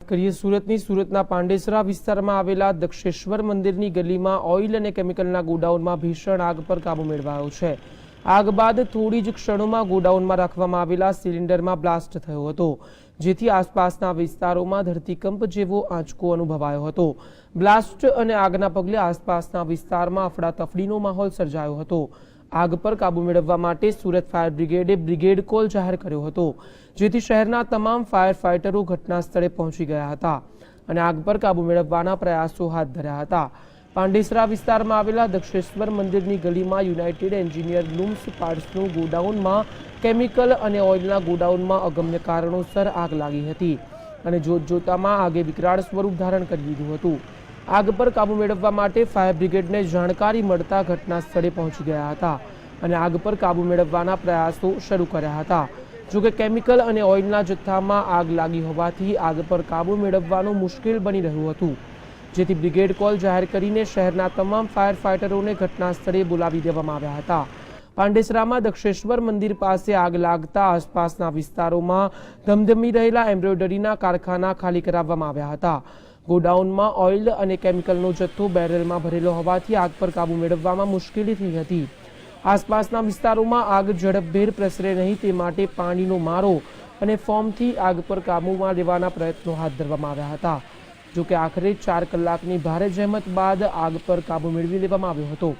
કરીએ સુરતની સુરતના પાંડેસરા વિસ્તારમાં આવેલા દક્ષેશ્વર મંદિરની ગલીમાં ઓઇલ અને કેમિકલના ગોડાઉનમાં ભીષણ આગ પર કાબુ મેળવાયો છે. આગ બાદ થોડી જ ક્ષણોમાં ગોડાઉનમાં રાખવામાં આવેલા સિલિન્ડરમાં બ્લાસ્ટ થયો હતો, જેથી આસપાસના વિસ્તારોમાં ધરતીકંપ જેવો આંચકો અનુભવાયો હતો. બ્લાસ્ટ અને આગના પગલે આસપાસના વિસ્તારમાં અફડાતફડીનો માહોલ સર્જાયો હતો. આગ પર કાબુ મેળવવા માટે સુરત ફાયર બ્રિગેડે બ્રિગેડ કોલ જાહેર કર્યો હતો, જેથી શહેરના તમામ ફાયર ફાઇટરો ઘટના સ્થળે પહોંચી ગયા હતા અને આગ પર કાબુ મેળવવાના પ્રયાસો હાથ ધર્યા હતા. પાંડેસરા વિસ્તારમાં આવેલા દક્ષેશ્વર મંદિરની ગલીમાં યુનાઇટેડ એન્જિનિયર લૂમ્સ પાર્ટ્સનું ગોડાઉનમાં કેમિકલ અને ઓઇલના ગોડાઉનમાં અગમ્ય કારણોસર આગ લાગી હતી અને જોતજોતામાં આગે વિકરાળ સ્વરૂપ ધારણ કરી લીધું હતું. આગ પર કાબુ મેળવવા માટે ફાયર બ્રિગેડને જાણકારી મળતા ઘટના સ્થળે પહોંચી ગયા હતા અને આગ પર કાબુ મેળવવાના પ્રયાસો શરૂ કર્યા હતા. જોકે કેમિકલ અને ઓઇલના જથ્થામાં આગ લાગી હોવાથી આગ પર કાબુ મેળવવાનું મુશ્કેલ બની રહ્યું હતું. જેથી બ્રિગેડ કોલ જાહેર કરીને શહેરના તમામ ફાયર ફાઇટરોને ઘટના સ્થળે બોલાવી દેવામાં આવ્યા હતા. પાંડેસરામાં દક્ષેશ્વર મંદિર પાસે આગ લાગતા આસપાસના વિસ્તારોમાં ધમધમી રહેલા એમ્બ્રોઇડરીના કારખાના ખાલી કરાવવામાં આવ્યા હતા. ગોડાઉનમાં ઓઇલ અને કેમિકલનો જથ્થો બેરલમાં ભરેલો હોવાથી આગ પર કાબુ મેળવવામાં મુશ્કેલી થઈ હતી. આસપાસના વિસ્તારોમાં આગ ઝડપભેર પ્રસરે નહીં તે માટે પાણીનો મારો અને ફોર્મથી આગ પર કાબૂમાં લેવાના પ્રયત્નો હાથ ધરવામાં આવ્યા હતા. જોકે આખરે ચાર કલાકની ભારે જહેમત બાદ આગ પર કાબુ મેળવી લેવામાં આવ્યો હતો.